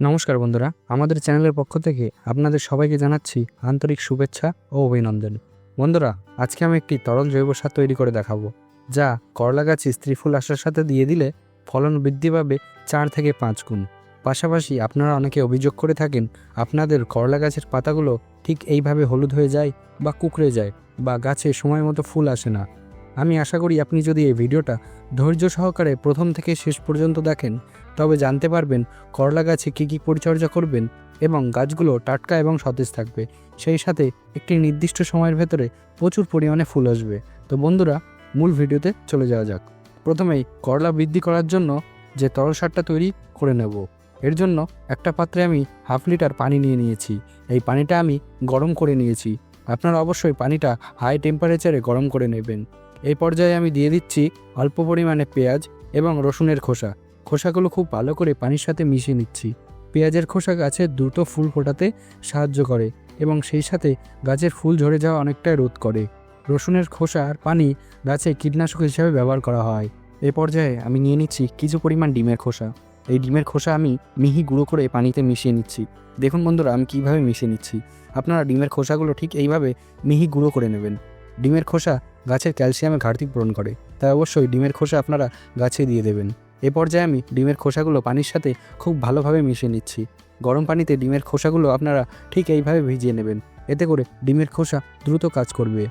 নমস্কার বন্ধুরা, আমাদের চ্যানেলের পক্ষ থেকে আপনাদের সবাইকে জানাচ্ছি আন্তরিক শুভেচ্ছা ও অভিনন্দন। বন্ধুরা, আজকে আমি একটি তরল জৈব সার তৈরি করে দেখাবো, যা করলা গাছে স্ত্রী ফুল আসার সাথে দিয়ে দিলে ফলন বৃদ্ধি পাবে চার থেকে পাঁচ গুণ। পাশাপাশি আপনারা অনেকে অভিযোগ করে থাকেন, আপনাদের করলা গাছের পাতাগুলো ঠিক এইভাবে হলুদ হয়ে যায় বা কুকড়ে যায় বা গাছে সময় মতো ফুল আসে না। আমি আশা করি আপনি যদি এই ভিডিওটা ধৈর্য সহকারে প্রথম থেকে শেষ পর্যন্ত দেখেন, তবে জানতে পারবেন করলা গাছে কী কী পরিচর্যা করবেন এবং গাছগুলো টাটকা এবং সতেজ থাকবে। সেই সাথে একটি নির্দিষ্ট সময়ের ভেতরে প্রচুর পরিমাণে ফুল আসবে। তো বন্ধুরা, মূল ভিডিওতে চলে যাওয়া যাক। প্রথমেই করলা বৃদ্ধি করার জন্য যে তরল সারটা তৈরি করে নেব। এর জন্য একটা পাত্রে আমি হাফ লিটার পানি নিয়ে নিয়েছি। এই পানিটা আমি গরম করে নিয়েছি। আপনারা অবশ্যই পানিটা হাই টেম্পারেচারে গরম করে নেবেন। এই পর্যায়ে আমি দিয়ে দিচ্ছি অল্প পরিমাণে পেঁয়াজ এবং রসুনের খোসা। খোসাগুলো খুব ভালো করে পানির সাথে মিশিয়ে নিচ্ছি। পেঁয়াজের খোসা গাছে দ্রুত ফুল ফোটাতে সাহায্য করে এবং সেই সাথে গাছের ফুল ঝরে যাওয়া অনেকটাই রোধ করে। রসুনের খোসা আর পানি গাছে কীটনাশক হিসেবে ব্যবহার করা হয়। এ পর্যায়ে আমি নিয়ে নিচ্ছি কিছু পরিমাণ ডিমের খোসা। এই ডিমের খোসা আমি মিহি গুঁড়ো করে পানিতে মিশিয়ে নিচ্ছি। দেখুন বন্ধুরা, আমি কীভাবে মিশিয়ে নিচ্ছি। আপনারা ডিমের খোসাগুলো ঠিক এইভাবে মিহি গুঁড়ো করে নেবেন। ডিমের খোসা গাছের ক্যালসিয়ামে ঘাটতি পূরণ করে। তাই অবশ্যই ডিমের খোসা আপনারা গাছে দিয়ে দেবেন। এ পর্যায়ে আমি ডিমের খোসাগুলো পানির সাথে খুব ভালোভাবে মিশিয়ে নিচ্ছি। গরম পানিতে ডিমের খোসাগুলো আপনারা ঠিক এইভাবে ভিজিয়ে নেবেন। এতে করে ডিমের খোসা দ্রুত কাজ করবে।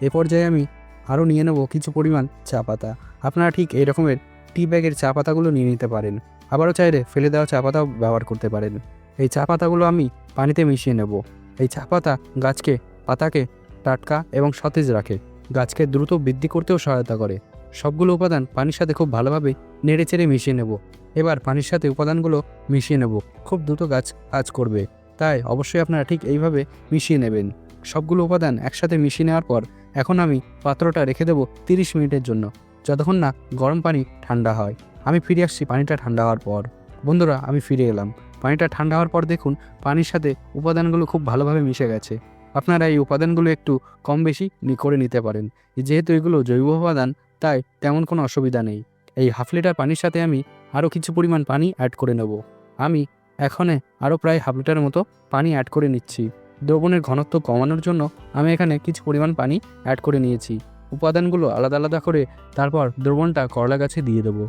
এ পর্যায়ে আমি আরও নিয়ে নেব কিছু পরিমাণ চা পাতা। আপনারা ঠিক এই রকমের টি ব্যাগের চা পাতাগুলো নিয়ে নিতে পারেন। আবারও চাইলে ফেলে দেওয়া চা পাতাও ব্যবহার করতে পারেন। এই চা পাতাগুলো আমি পানিতে মিশিয়ে নেব। এই চা পাতা গাছকে, পাতাকে টাটকা এবং সতেজ রাখে। গাছকে দ্রুত বৃদ্ধি করতেও সহায়তা করে। সবগুলো উপাদান পানির সাথে খুব ভালোভাবে নেড়ে চেড়ে মিশিয়ে নেব। এবার পানির সাথে উপাদানগুলো মিশিয়ে নেব। খুব দ্রুত গাছ কাজ করবে। তাই অবশ্যই আপনারা ঠিক এইভাবে মিশিয়ে নেবেন। সবগুলো উপাদান একসাথে মিশিয়ে নেওয়ার পর এখন আমি পাত্রটা রেখে দেবো তিরিশ মিনিটের জন্য। যতক্ষণ না গরম পানি ঠান্ডা হয়। আমি ফিরে আসছি পানিটা ঠান্ডা হওয়ার পর। বন্ধুরা, আমি ফিরে এলাম। পানিটা ঠান্ডা হওয়ার পর দেখুন পানির সাথে উপাদানগুলো খুব ভালোভাবে মিশে গেছে। আপনারা এই উপাদানগুলো একটু কম বেশি করে নিতে পারেন। যেহেতু এগুলো জৈব উপাদান, তাই তেমন কোনো অসুবিধা নেই। এই হাফ লিটার পানির সাথে আমি আরও কিছু পরিমাণ পানি অ্যাড করে নেব। আমি এখানে আরও প্রায় হাফ লিটার মতো পানি অ্যাড করে নিচ্ছি। দ্রবণের ঘনত্ব কমানোর জন্য আমি এখানে কিছু পরিমাণ পানি অ্যাড করে নিয়েছি। উপাদানগুলো আলাদা আলাদা করে তারপর দ্রবণটা করলা গাছে দিয়ে দেবো।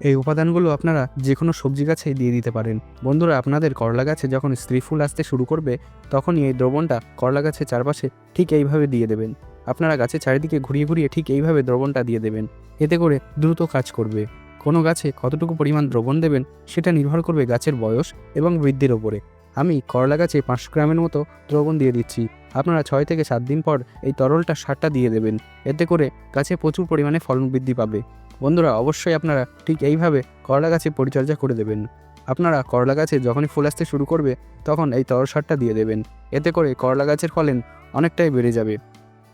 এই উপাদানগুলো আপনারা যে কোনো সবজি গাছেই দিয়ে দিতে পারেন। বন্ধুরা, আপনাদের করলা গাছে যখন স্ত্রী ফুল আসতে শুরু করবে, তখনই এই দ্রবণটা করলা গাছের চারপাশে ঠিক এইভাবে দিয়ে দেবেন। আপনারা গাছের চারিদিকে ঘুরিয়ে ঘুরিয়ে ঠিক এইভাবে দ্রবণটা দিয়ে দেবেন। এতে করে দ্রুত কাজ করবে। কোনো গাছে কতটুকু পরিমাণ দ্রবণ দেবেন, সেটা নির্ভর করবে গাছের বয়স এবং বৃদ্ধির ওপরে। আমি করলা গাছে পাঁচশো গ্রামের মতো দ্রবণ দিয়ে দিচ্ছি। আপনারা ছয় থেকে সাত দিন পর এই তরলটা সারটা দিয়ে দেবেন। এতে করে গাছে প্রচুর পরিমাণে ফলন বৃদ্ধি পাবে। বন্ধুরা, অবশ্যই আপনারা ঠিক এইভাবে করলা গাছে পরিচর্যা করে দেবেন। আপনারা করলা গাছে যখনই ফুল আসতে শুরু করবে, তখন এই তরল সারটা দিয়ে দেবেন। এতে করে করলা গাছের ফলন অনেকটাই বেড়ে যাবে।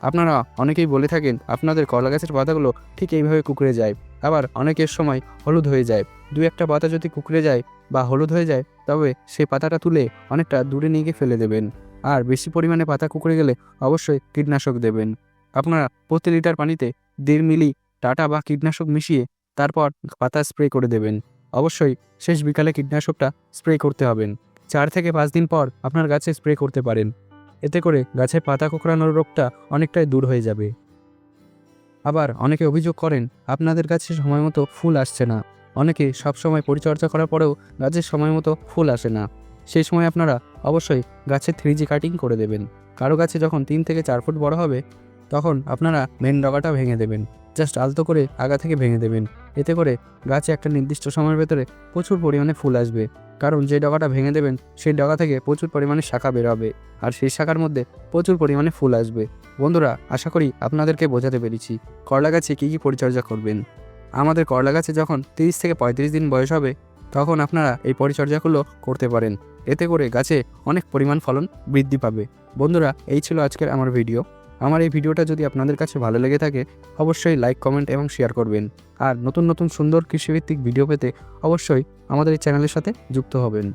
আপনারা অনেকেই বলে থাকেন, আপনাদের করলা গাছের পাতাগুলো ঠিক এইভাবে কুকড়ে যায়। আবার অনেকের সময় হলুদ হয়ে যায়। দু একটা পাতা যদি কুকড়ে যায় বা হলুদ হয়ে যায়, তবে সেই পাতাটা তুলে অনেকটা দূরে নিয়ে গিয়ে ফেলে দেবেন। আর বেশি পরিমাণে পাতা কুকড়ে গেলে অবশ্যই কীটনাশক দেবেন। আপনারা প্রতি লিটার পানিতে দেড় মিলি টাটা বা কীটনাশক মিশিয়ে তারপর পাতা স্প্রে করে দেবেন। অবশ্যই শেষ বিকালে কীটনাশকটা স্প্রে করতে হবেন চার থেকে পাঁচ দিন পর আপনার গাছে স্প্রে করতে পারেন। এতে করে গাছের পাতা কোঁকড়ানোর রোগটা অনেকটাই দূর হয়ে যাবে। আবার অনেকে অভিযোগ করেন, আপনাদের কাছে সময় মতো ফুল আসছে না। অনেকে সব সময় পরিচর্যা করার পরেও গাছের সময় মতো ফুল আসে না। সেই সময় আপনারা অবশ্যই গাছের থ্রি জি কাটিং করে দেবেন। কারও গাছে যখন তিন থেকে চার ফুট বড় হবে, তখন আপনারা মেন ডগাটা ভেঙে দেবেন। জাস্ট আলতো করে আগা থেকে ভেঙে দেবেন। এতে করে গাছে একটা নির্দিষ্ট সময়ের ভেতরে প্রচুর পরিমাণে ফুল আসবে। কারণ যে ডগাটা ভেঙে দেবেন, সেই ডগা থেকে প্রচুর পরিমাণে শাখা বেরোবে আর সেই শাখার মধ্যে প্রচুর পরিমাণে ফুল আসবে। বন্ধুরা, আশা করি আপনাদেরকে বোঝাতে পেরেছি। করলা গাছে কী কী পরিচর্যা করবেন? আমাদের করলা গাছে যখন তিরিশ থেকে পঁয়ত্রিশ দিন বয়স হবে, তখন আপনারা এই পরিচর্যাগুলো করতে পারেন। এতে করে গাছে অনেক পরিমাণ ফলন বৃদ্ধি পাবে। বন্ধুরা, এই ছিল আজকের আমার ভিডিও। আমার এই ভিডিওটা যদি আপনাদের কাছে ভালো লেগে থাকে, অবশ্যই লাইক, কমেন্ট এবং শেয়ার করবেন। আর নতুন নতুন সুন্দর কৃষিভিত্তিক ভিডিও পেতে অবশ্যই আমাদের এই চ্যানেলের সাথে যুক্ত হবেন।